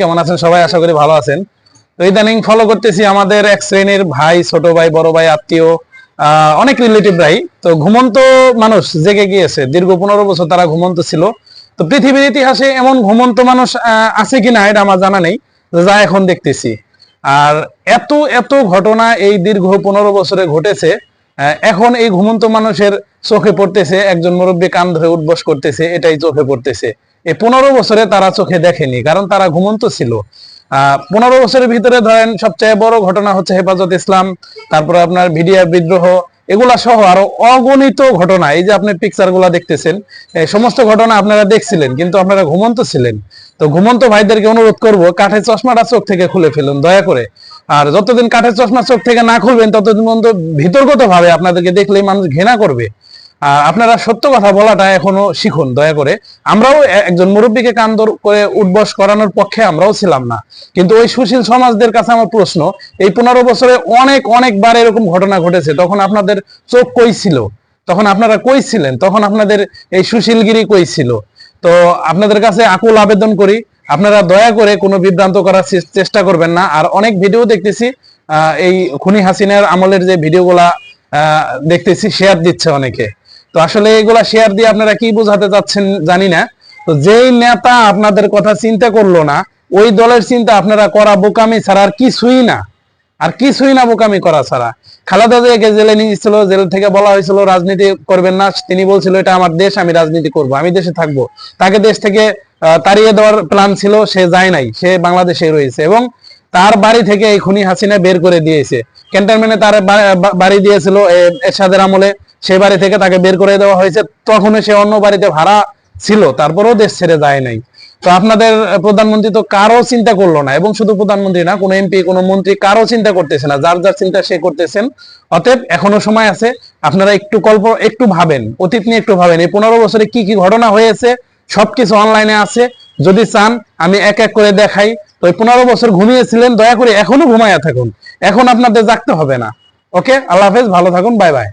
কেমন আছেন? সবাই আশা করি ভালো আছেন। তো ইদানিং ফলো করতেছি আমাদের এক শ্রেণির ভাই, ছোট ভাই, বড় ভাই, আত্মীয় অনেক রিলেটিভ ভাই তো ঘুমন্ত মানুষ জেগে গিয়েছে। দীর্ঘ পনেরো বছর তারা ঘুমন্ত ছিল। তো পৃথিবীর ইতিহাসে এমন ঘুমন্ত মানুষ আছে কিনা এটা আমার জানা নেই। যা এখন দেখতেছি। আর এত এত ঘটনা এই দীর্ঘ পনেরো বছরে ঘটেছে এখন এই ঘুমন্ত মানুষের চোখে পড়তেছে, একজন মুরব্বী কান ধরে উঠবস করতেছে, এটাই চোখে পড়তেছে। এই পনেরো বছরে তারা চোখে দেখেনি, কারণ তারা ঘুমন্ত ছিল। পনেরো বছরের ভিতরে ধরেন সবচেয়ে বড় ঘটনা হচ্ছে হেফাজত ইসলাম, তারপরে আপনার ভিডিয়া বিদ্রোহ, এগুলা সহ আরও অগণিত ঘটনা। এই যে আপনি পিকচারগুলা দেখতেছেন, এই সমস্ত ঘটনা আপনারা দেখছিলেন, কিন্তু আপনারা ঘুমন্ত ছিলেন। তো ঘুমন্ত ভাইদেরকে অনুরোধ করব, কাঠের চশমাটা চোখ থেকে খুলে ফেলুন, দয়া করে। আর যতদিন কাঠের চশমা চোখ থেকে না খুলবেন, ততদিন পর্যন্ত ভিতরগত ভাবে আপনাদেরকে দেখলেই মানুষ ঘৃণা করবে। আপনারা সত্য কথা বলাটা এখনও শিখুন, দয়া করে। আমরাও একজন মুরব্বীকে কান করে উঠবস করানোর পক্ষে আমরাও ছিলাম না। কিন্তু ওই সুশীল সমাজদের কাছে আমার প্রশ্ন, এই পনেরো বছরে অনেক, অনেকবার এরকম ঘটনা ঘটেছে, তখন আপনাদের চোখ কই ছিল? তখন আপনারা কই ছিলেন? তখন আপনাদের এই সুশীলগিরি কই ছিল? তো আপনাদের কাছে আকুল আবেদন করি, আপনারা দয়া করে কোনো বিভ্রান্ত করার চেষ্টা করবেন না। আর অনেক ভিডিও দেখতেছি এই খুনি হাসিনার আমলের যে ভিডিওগুলা দেখতেছি শেয়ার দিচ্ছে অনেকে। তো আসলে এগুলা শেয়ার দিয়ে আপনারা কি বোঝাতে চাচ্ছেন জানি না। তো যেই নেতা আপনাদের কথা চিন্তা করল না, ওই দলের চিন্তা আপনারা করা বোকামি ছাড়া আর কিছুই না। আর কিছুই না বোকামি করা ছাড়া। খালেদা জিয়াকে জেলে নিয়েছিল জেল থেকে বলা হয়েছিল, রাজনীতি করবেন না। তিনি বলছিল, এটা আমার দেশ, আমি রাজনীতি করব, আমি দেশে থাকব। তাকে দেশ থেকে তাড়িয়ে দেওয়ার প্ল্যান ছিল, সে যায় নাই, সে বাংলাদেশে রয়েছে এবং তার বাড়ি থেকে এই খুনি হাসিনা বের করে দিয়েছে। ক্যান্টনমেন্টে তার বাড়ি দিয়েছিল এরশাদের আমলে। সেই বাড়ি থেকে তাকে বের করে দেওয়া হয়েছে তখনও সে অন্য বাড়িতে ভাড়া ছিল, তারপরেও দেশ ছেড়ে যায় নাই। তো আপনাদের প্রধানমন্ত্রী তো কারও চিন্তা করল না, এবং শুধু প্রধানমন্ত্রী না, কোনো এমপি, কোনো মন্ত্রী কারও চিন্তা করতেছে না, যার যার চিন্তা সে করতেছেন। অতএব এখনও সময় আছে, আপনারা একটু কল্প, একটু ভাবেন, অতীত নিয়ে একটু ভাবেন, এই পনেরো বছরে কি কি ঘটনা হয়েছে, সবকিছু অনলাইনে আছে, যদি চান, আমি এক এক করে দেখাই। তো এই পনেরো বছর ঘুমিয়েছিলেন, দয়া করে এখনও ঘুমাইয়া থাকুন, এখন আপনাদের জাগতে হবে না। ওকে, আল্লাহ হাফেজ, ভালো থাকুন, বাই বাই।